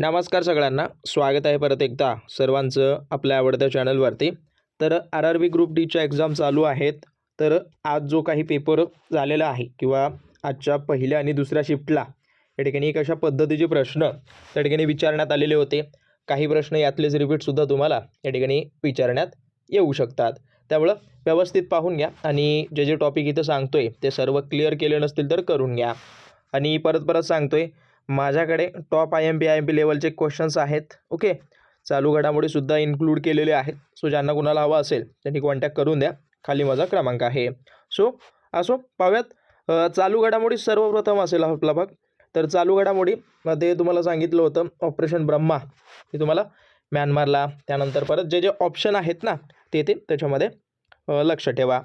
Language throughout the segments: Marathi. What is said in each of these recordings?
नमस्कार सगळ्यांना. स्वागत आहे परत एकदा सर्वांचं आपल्या आवडत्या चॅनलवरती. तर आर आर बी ग्रुप डीच्या एक्झाम चालू आहेत. तर आज जो काही पेपर झालेला आहे किंवा आजच्या पहिल्या आणि दुसऱ्या शिफ्टला या ठिकाणी एक अशा पद्धतीचे प्रश्न त्या ठिकाणी विचारण्यात आलेले होते. काही प्रश्न यातलेच रिपीटसुद्धा तुम्हाला या ठिकाणी विचारण्यात येऊ शकतात. त्यामुळं व्यवस्थित पाहून घ्या आणि जे जे टॉपिक इथं सांगतो आहे ते सर्व क्लिअर केले नसतील तर करून घ्या. आणि परत परत सांगतो आहे माझ्याकडे top I M P I M P लेवलचे क्वेश्चन्स आहेत. ओके चालू घडामोडीसुद्धा इन्क्लूड केलेले आहेत. सो ज्यांना कुणाला हवा असेल त्यांनी कॉन्टॅक्ट करून द्या. खाली माझा क्रमांक आहे. सो असो पाहूयात. चालू घडामोडी सर्वप्रथम असेल आपला भाग. तर चालू घडामोडीमध्ये तुम्हाला सांगितलं होतं ऑपरेशन ब्रह्मा हे तुम्हाला म्यानमारला त्यानंतर परत जे जे ऑप्शन आहेत ना ते ते त्याच्यामध्ये लक्ष ठेवा.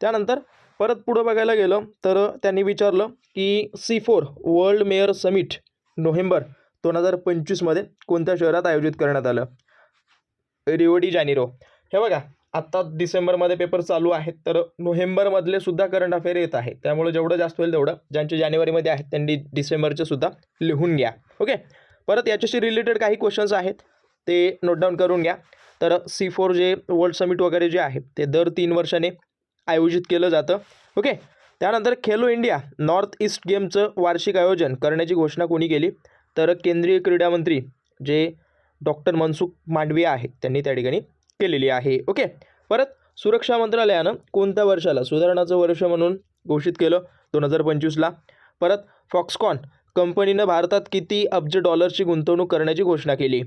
त्यानंतर परत पुढं बघायला गेलं तर त्यांनी विचारलं की C four world mayor summit November दोन हजार पंचवीसमध्ये कोणत्या शहरात आयोजित करण्यात आलं? Rio de Janeiro. हे बघा आत्ता डिसेंबरमध्ये पेपर चालू आहेत तर नोव्हेंबरमधले सुद्धा करंट अफेअर येत आहे. त्यामुळे जेवढं जास्त होईल तेवढं ज्यांचे जानेवारीमध्ये आहेत त्यांनी डिसेंबरचे सुद्धा लिहून घ्या. ओके? परत याच्याशी रिलेटेड काही क्वेश्चन्स आहेत ते नोट डाऊन करून घ्या. तर सी फोर जे वर्ल्ड समिट वगैरे जे आहे ते दर तीन वर्षाने आयोजित केलं जातं. ओके? त्यानंतर खेलो इंडिया नॉर्थ ईस्ट गेमचं वार्षिक आयोजन करण्याची घोषणा कोणी केली? तर केंद्रीय क्रीडा मंत्री जे डॉक्टर मनसुख मांडवी आहेत त्यांनी त्या ठिकाणी केलेली आहे. ओके परत सुरक्षा मंत्रालयानं कोणत्या वर्षाला सुधारणाचं वर्ष म्हणून घोषित केलं? दोन हजार पंचवीसला. परत फॉक्सकॉन कंपनीनं भारतात किती अब्ज डॉलर्सची गुंतवणूक करण्याची घोषणा केली?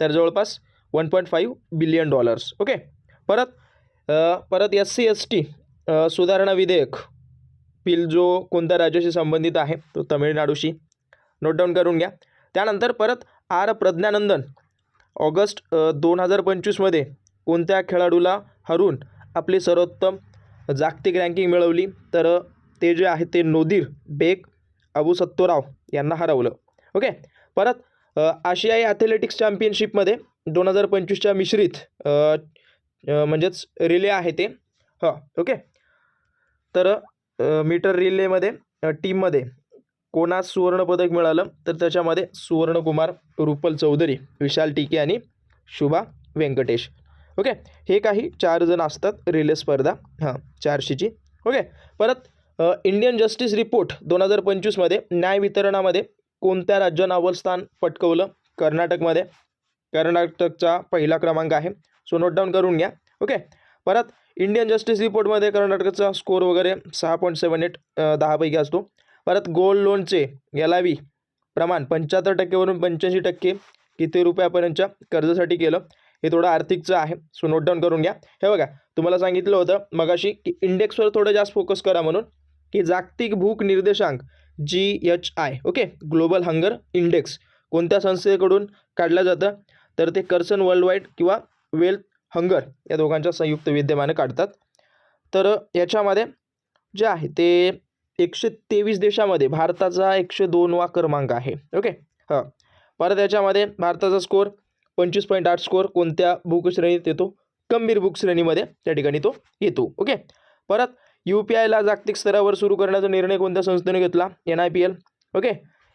तर जवळपास one point five billion dollars. Okay परत परत एस सी एस टी सुधारणा विधेयक पिल जो कोणत्या राज्याशी संबंधित आहे तो तमिळनाडूशी. नोट डाऊन करून घ्या. त्यानंतर परत आर. प्रज्ञानंदन. ऑगस्ट दोन हजार पंचवीसमध्ये कोणत्या खेळाडूला हरून आपली सर्वोत्तम जागतिक रँकिंग मिळवली? तर ते जे आहे ते नोदीर बेग अबू सत्तोराव यांना हरवलं. ओके परत आशियाई ॲथलेटिक्स चॅम्पियनशिपमध्ये दोन हजार पंचवीसच्या मिश्रित म्हणजेच रिले आहे ते. हां ओके तर मीटर रिलेमध्ये टीममध्ये कोणास सुवर्णपदक मिळालं तर त्याच्यामध्ये सुवर्णकुमार रुपल चौधरी विशाल टिके आणि शुभा व्यंकटेश. ओके? हे काही चार जण असतात रिले स्पर्धा. हां चारशेची. ओके? परत इंडियन जस्टिस रिपोर्ट दोन हजार पंचवीसमध्ये न्याय वितरणामध्ये कोणत्या राज्यानं अव्वल स्थान पटकवलं? कर्नाटकमध्ये. कर्नाटकचा पहिला क्रमांक आहे. सो नोट डाऊन करून घ्या. ओके? परत इंडियन जस्टिस रिपोर्टमध्ये कर्नाटकचा स्कोर वगैरे सहा पॉईंट सेवन एट दहापैकी असतो. परत गोल्ड लोनचे यालावी प्रमाण पंच्याहत्तर टक्केवरून पंच्याऐंशी टक्के किती रुपयापर्यंतच्या कर्जासाठी केलं हे थोडं आर्थिकचं आहे. सो नोट डाऊन करून घ्या. हे बघा तुम्हाला सांगितलं होतं मगाशी की इंडेक्सवर थोडं जास्त फोकस करा म्हणून की जागतिक भूक निर्देशांक G H I okay global hunger index कोणत्या संस्थेकडून काढलं जातं? तर ते कर्सन वर्ल्ड वाईड किंवा वेल्थ हंगर या दोघांच्या संयुक्त विद्यमाने काढतात. तर याच्यामध्ये जे आहे ते एकशे तेवीस देशामध्ये भारताचा एकशे दोनवा क्रमांक आहे. ओके? हां. परत याच्यामध्ये भारताचा स्कोअर पंचवीस पॉईंट आठ स्कोअर कोणत्या बुकश्रेणीत येतो? गंभीर बुक श्रेणीमध्ये त्या ठिकाणी तो येतो. ओके? परत यू पी आयला जागतिक स्तरावर सुरू करण्याचा निर्णय कोणत्या संस्थेने घेतला? N I P L okay?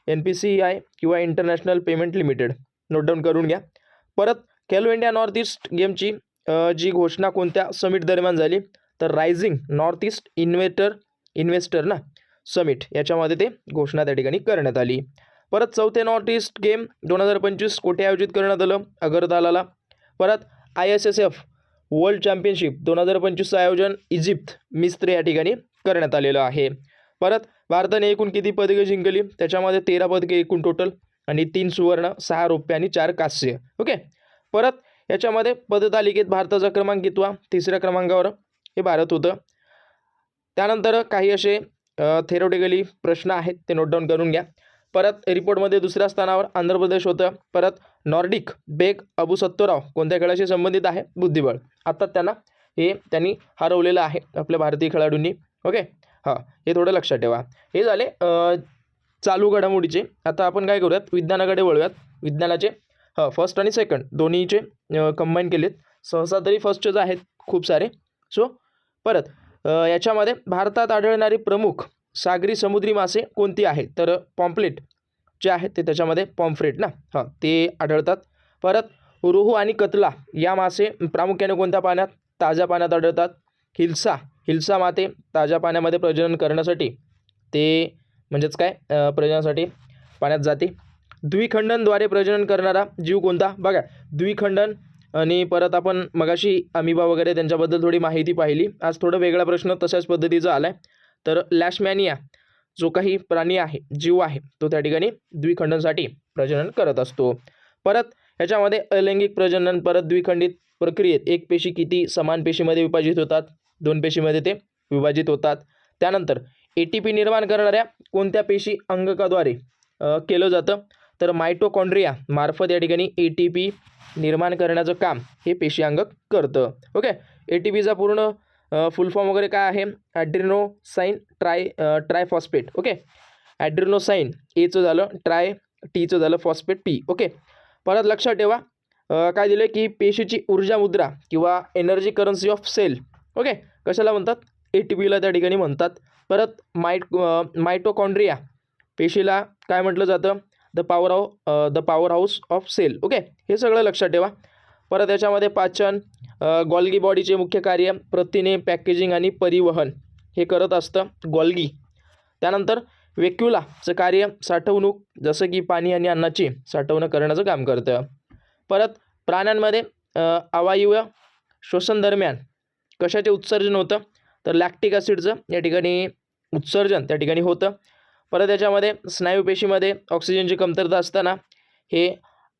N P C I किंवा international payment limited note down करून घ्या. परत खेलो इंडिया नॉर्थ ईस्ट गेमची जी घोषणा कोणत्या समिट दरम्यान झाली? तर rising north east invetor investor ना समिट याच्यामध्ये ते घोषणा त्या ठिकाणी करण्यात आली. परत चौथे नॉर्थ ईस्ट गेम दोन हजार पंचवीस कोठे आयोजित करण्यात आलं? अगरतालाला. परत I S S F world championship दोन हजार पंचवीसचं आयोजन इजिप्त मिस्त्र या ठिकाणी करण्यात आलेलं आहे. परत भारताने एकूण किती पदके जिंकली? त्याच्यामध्ये तेरा पदके एकूण टोटल आणि तीन सुवर्ण सहा रौप्य आणि चार कांस्य. ओके? परत याच्यामध्ये पदतालिकेत भारताचा क्रमांक कितवा तिसऱ्या क्रमांकावर हे भारत होतं. त्यानंतर काही असे थेरोटिकली प्रश्न आहेत ते नोट डाऊन करून घ्या. परत रिपोर्टमध्ये दुसऱ्या स्थानावर आंध्र प्रदेश होतं. परत नॉर्डिक बेग अबू सत्तोराव कोणत्या खेळाशी संबंधित आहे? बुद्धिबळ. आता त्यांना हे त्यांनी हरवलेलं आहे आपल्या भारतीय खेळाडूंनी. ओके हां हे थोडं लक्षात ठेवा. हे झाले चालू घडामोडीचे. आता आपण काय करूयात? विज्ञानाकडे वळूयात. विज्ञानाचे हां फर्स्ट आणि सेकंड दोन्हीचे कंबाईन केलेत. सहसा तरी फर्स्टचेच आहेत खूप सारे. सो परत याच्यामध्ये भारतात आढळणारी प्रमुख सागरी समुद्री मासे कोणती आहेत? तर पॉम्पलेट जे आहेत ते त्याच्यामध्ये पॉम्फ्रेट ना? हां ते आढळतात. परत रोहू आणि कतला या मासे प्रामुख्याने कोणत्या पाण्यात? ताज्या पाण्यात आढळतात. हिल्सा हिल्सा माते ताज्या पाण्यामध्ये प्रजनन करण्यासाठी ते म्हणजेच काय? प्रजननासाठी पाण्यात जाते. द्विखंडनद्वारे प्रजनन करणारा जीव कोणता? बघा द्विखंडन आणि परत आपण मगाशी अमिबा वगैरे त्यांच्याबद्दल थोडी माहिती पाहिली. आज थोडं वेगळा प्रश्न तशाच पद्धतीचा आला आहे तर लॅशमॅनिया जो काही प्राणी आहे जीव आहे तो त्या ठिकाणी द्विखंडनसाठी प्रजनन करत असतो. परत ह्याच्यामध्ये अलैंगिक प्रजनन परत द्विखंडित प्रक्रियेत एक पेशी किती समान पेशीमध्ये विभाजित होतात? दोन पेशीमध्ये ते विभाजित होतात. त्यानंतर ए टी पी निर्माण करणाऱ्या कोणत्या पेशी अंगकाद्वारे केलं जातं? तर मायटोकॉन्ड्रिया मार्फत या ठिकाणी ए टी पी निर्माण करण्याचं काम हे पेशी करतं. ओके? ए टी पीचा पूर्ण फुल फॉर्म वगैरे काय आहे? Adenosine tri uh, triphosphate okay? Adenosine एचं झालं ट्राय टीचं झालं फॉस्फेट पी ओके? परत लक्षात ठेवा काय दिलं की पेशीची ऊर्जा मुद्रा किंवा energy currency of cell okay? कशाला म्हणतात? ए टी पीला त्या ठिकाणी म्हणतात. परत मायट मायटोकॉन्ड्रिया पेशीला काय म्हटलं जातं? The power how the power house of cell okay हे सगळं लक्षात ठेवा. परत याच्यामध्ये पाचन uh, गॉल्गी बॉडीचे मुख्य कार्य प्रथिने पॅकेजिंग आणि परिवहन. हे करत असतं गॉल्गी त्यानंतर वेक्युलाचं कार्य साठवणूक जसं की पाणी आणि अन्नाची साठवणूक करण्याचं काम करतं. परत प्राण्यांमध्ये अवायव्य अवायव श्वसन दरम्यान कशाचे उत्सर्जन होतं? तर लॅक्टिक ॲसिडचं या ठिकाणी उत्सर्जन त्या ठिकाणी होतं. परत याच्यामध्ये स्नायूपेशीमध्ये ऑक्सिजनची कमतरता असताना हे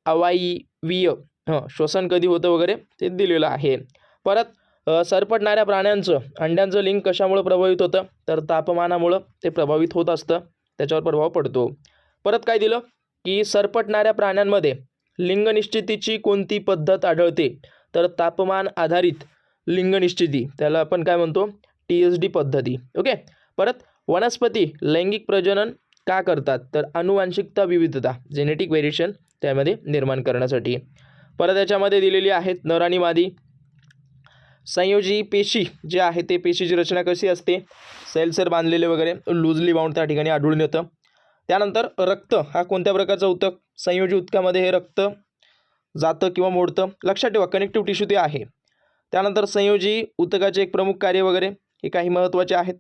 अवायवीय हं श्वसन कधी होतं वगैरे ते दिलेलं आहे. परत सरपटणाऱ्या प्राण्यांचं अंड्यांचं लिंग कशामुळं प्रभावित होतं? तर तापमानामुळं ते प्रभावित होत असतं. त्याच्यावर प्रभाव पडतो. परत काय दिलं? की सरपटणाऱ्या प्राण्यांमध्ये लिंगनिश्चितीची कोणती पद्धत आढळते? तर तापमान आधारित लिंगनिश्चिती त्याला आपण काय म्हणतो? टी एस डी पद्धती. ओके? परत वनस्पती लैंगिक प्रजनन का करतात? तर अनुवांशिकता विविधता जेनेटिक व्हेरिएशन त्यामध्ये निर्माण करण्यासाठी. परत याच्यामध्ये दिलेली आहेत नर आणि मादी. संयोजी पेशी जे आहे ते पेशीची रचना कशी असते? सेल्सर बांधलेले वगैरे लूजली बाउंड त्या ठिकाणी आढळून येतं. त्यानंतर रक्त हा कोणत्या प्रकारचा उतक? संयोजी उतकामध्ये हे रक्त जातं किंवा मोडतं? लक्षात ठेवा कनेक्टिव्ह टिश्यू ते आहे. त्यानंतर संयोजी उतकाचे एक प्रमुख कार्य वगैरे हे काही महत्त्वाचे आहेत.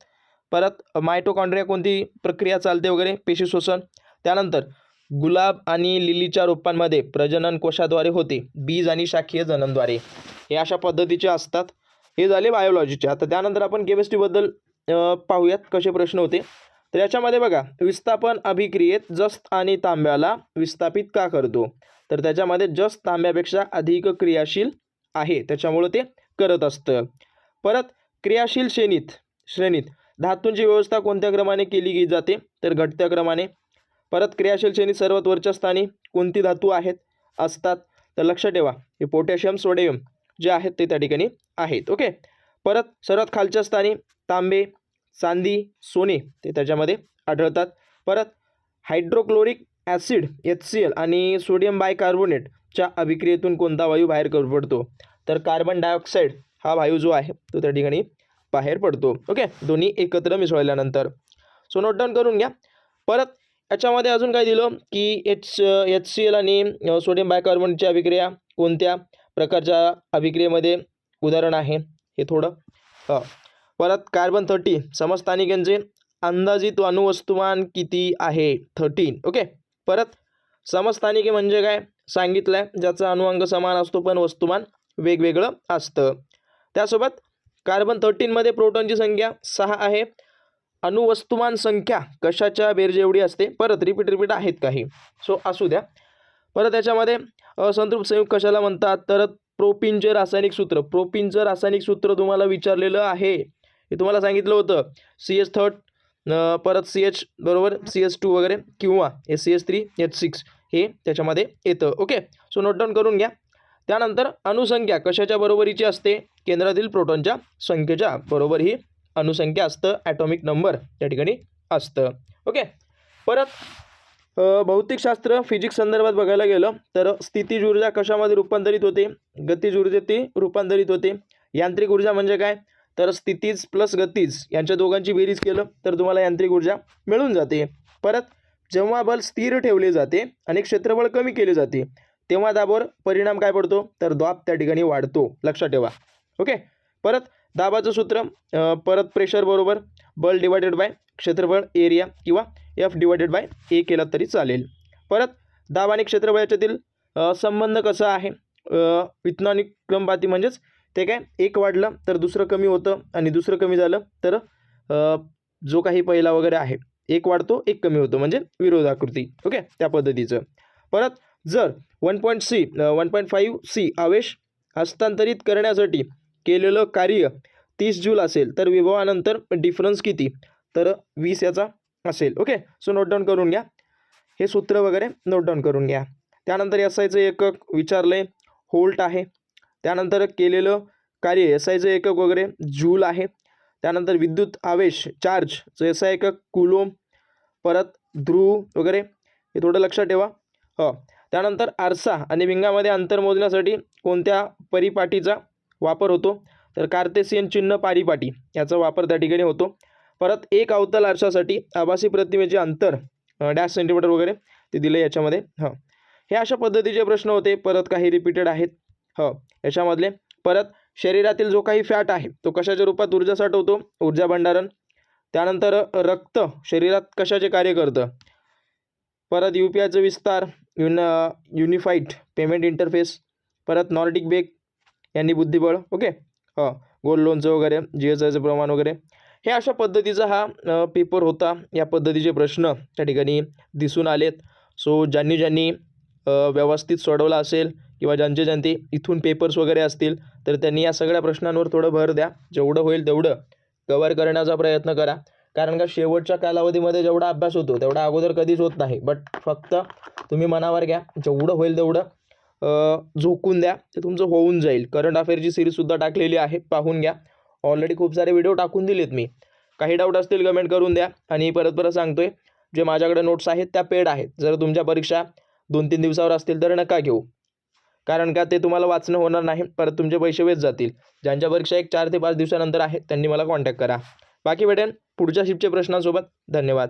परत मायटोकॉन्ड्रिया कोणती प्रक्रिया चालते वगैरे? पेशी शोषण. त्यानंतर गुलाब आणि लिलीच्या रोपांमध्ये प्रजनन कोशाद्वारे होते. बीज आणि शाखीय जननद्वारे. हे अशा पद्धतीचे असतात. हे झाले बायोलॉजीचे आता त्यानंतर आपण केमिस्ट्रीबद्दल पाहूयात कसे प्रश्न होते. तर याच्यामध्ये बघा विस्थापन अभिक्रियेत जस्त आणि तांब्याला विस्थापित का करतो? तर त्याच्यामध्ये जस्त तांब्यापेक्षा अधिक क्रियाशील आहे. त्याच्यामुळं ते करत असतं. परत क्रियाशील श्रेणीत श्रेणीत. धातूंची व्यवस्था कोणत्या क्रमाने केली गेली जाते? तर घटत्या क्रमाने. परत क्रियाशील श्रेणी सर्वात वरच्या स्थानी कोणती धातू आहेत? असतात. तर लक्ष ठेवा. हे पोटॅशियम सोडियम जे आहेत ते त्या ठिकाणी आहेत. ओके? परत सर्वात खालच्या स्थानी तांबे चांदी सोने ते त्याच्यामध्ये आढळतात. परत hydrochloric acid H C L आणि सोडियम बायकार्बोनेटच्या अभिक्रियेतून कोणता वायू बाहेर कर- पडतो? तर कार्बन डायऑक्साईड हा वायू जो आहे तो त्या ठिकाणी बाहेर पडतो. ओके दोन्ही एकत्र मिसळल्यानंतर. सो नोट डाऊन करून घ्या. परत याच्यामध्ये अजून काय दिलं? की एच एच सी एल आणि सोडियम बायकार्बोनेटच्या अभिक्रिया कोणत्या प्रकारच्या अभिक्रियेमध्ये उदाहरण आहे? हे थोडं परत कार्बन थर्टी समस्थानिकांचे अंदाजित अणुवस्तुमान किती आहे? थर्टीन ओके परत समस्थानिके म्हणजे काय? सांगितलं आहे ज्याचा अणुअंग समान असतो पण वस्तुमान वेगवेगळं असतं. त्यासोबत कार्बन थर्टीनमध्ये प्रोटॉनची संख्या सहा आहे. अणुवस्तुमान संख्या कशाच्या बेरजे एवढी असते? परत रिपीट रिपीट आहेत काही. सो असू द्या. परत त्याच्यामध्ये असंतृप्त संयुग कशाला म्हणतात? तर प्रोपिनचे रासायनिक सूत्र. प्रोपिनचं रासायनिक सूत्र तुम्हाला विचारलेलं आहे. हे तुम्हाला सांगितलं होतं. सी एच थर्ड परत सी एच बरोबर? सी एच टू वगैरे किंवा S C H three H six हे त्याच्यामध्ये येतं. ओके सो नोट डाऊन करून घ्या. त्यानंतर अनुसंख्या कशाच्या बरोबरीची असते? केंद्रातील प्रोटॉनच्या संख्येच्या बरोबर ही अनुसंख्या असतं. ॲटॉमिक नंबर त्या ठिकाणी असतं. ओके परत भौतिकशास्त्र फिजिक्स संदर्भात बघायला गेलं तर स्थितीज ऊर्जा कशामध्ये रूपांतरित होते? गतीज ऊर्जेत ती रूपांतरित होते. यांत्रिक ऊर्जा म्हणजे काय? तर स्थितीज प्लस गतीज यांच्या दोघांची बेरीज केलं तर तुम्हाला यांत्रिक ऊर्जा मिळून जाते. परत जेव्हा बल स्थिर ठेवले जाते आणि क्षेत्रफळ कमी केले जाते तेव्हा दाबावर परिणाम काय पडतो? तर दाब त्या ठिकाणी वाढतो. लक्षात ठेवा. ओके? परत दाबाचं सूत्र परत प्रेशर बरोबर बल डिवायडेड बाय क्षेत्रफळ एरिया किंवा एफ डिवायडेड बाय ए केला तरी चालेल. परत दाब आणि क्षेत्रफळ याच्यातील संबंध कसा आहे? अ, विज्ञानिक क्रमपाती म्हणजेच ते काय? एक वाढलं तर दुसरं कमी होतं आणि दुसरं कमी झालं तर जो काही पहिला वगैरे आहे एक वाढतो एक कमी होतो. म्हणजे विरोधाकृती. ओके? त्या पद्धतीचं. परत जर one point C one point five C आवेश हस्तांतरित करण्यासाठी केलेलं कार्य तीस जूल असेल तर विभवानंतर डिफरन्स किती? तर वीस याचा असेल. ओके सो नोट डाऊन करून घ्या. हे सूत्र वगैरे नोट डाऊन करून घ्या. त्यानंतर एस आयचं एकक विचारलं आहे होल्ट आहे. त्यानंतर केलेलं कार्य एस आयचं एकक वगैरे जूल आहे. त्यानंतर विद्युत आवेश चार्जचं एस आय एकक कुलोम परत ध्रुव वगैरे हे थोडं लक्षात ठेवा. हो त्यानंतर आरसा आणि विंगामध्ये अंतर मोजण्यासाठी कोणत्या परिपाटीचा वापर होतो? तर कार्तेसियन चिन्ह पारिपाटी याचा वापर त्या ठिकाणी होतो. परत एक अवतल आरशासाठी आभासी प्रतिमेचे अंतर डॅश सेंटीमीटर वगैरे ते दिले याच्यामध्ये. हां. हे अशा पद्धतीचे प्रश्न होते. परत काही रिपीटेड आहेत. ह. याच्यामधले. परत शरीरातील जो काही फॅट आहे तो कशाच्या रूपात ऊर्जा साठवतो? ऊर्जा भंडारण. त्यानंतर रक्त शरीरात कशाचे कार्य करतं? परत यू पी विस्तार. युन युनिफाईड पेमेंट इंटरफेस परत नॉर्डिक बेग यांनी बुद्धिबळ ओके? गोल्ड लोनचं वगैरे जी एस आयचं प्रमाण वगैरे. हे अशा पद्धतीचा हा पेपर होता. या पद्धतीचे प्रश्न त्या ठिकाणी दिसून आलेत. सो ज्यांनी ज्यांनी व्यवस्थित सोडवला असेल किंवा ज्यांचे ज्यांचे इथून पेपर्स वगैरे असतील तर त्यांनी या सगळ्या प्रश्नांवर थोडं भर द्या. जेवढं होईल तेवढं कवर करण्याचा प्रयत्न करा. कारण का शेवटच्या कालावधीमध्ये जेवढा अभ्यास होतो तेवढा अगोदर कधीच होत नाही. बट फक्त तुम्ही मनावर घ्या. जेवढं होईल तेवढं झोकून द्या. ते तुमचं होऊन जाईल. करंट अफेअरची सिरीजसुद्धा टाकलेली आहे. पाहून घ्या. ऑलरेडी खूप सारे व्हिडिओ टाकून दिलेत मी. काही डाऊट असतील कमेंट करून द्या. आणि परत परत सांगतो आहे जे माझ्याकडे नोट्स आहेत त्या पेड आहेत. जर तुमच्या परीक्षा दोन तीन दिवसावर असतील तर नका घेऊ. कारण का ते तुम्हाला वाचणं होणार नाही. परत तुमचे पैसे वेस्ट जातील. ज्यांच्या परीक्षा एक चार ते पाच दिवसानंतर आहे त्यांनी मला कॉन्टॅक्ट करा. बाकी भेटेन पुढच्या शिफ्टच्या प्रश्नांसोबत. धन्यवाद.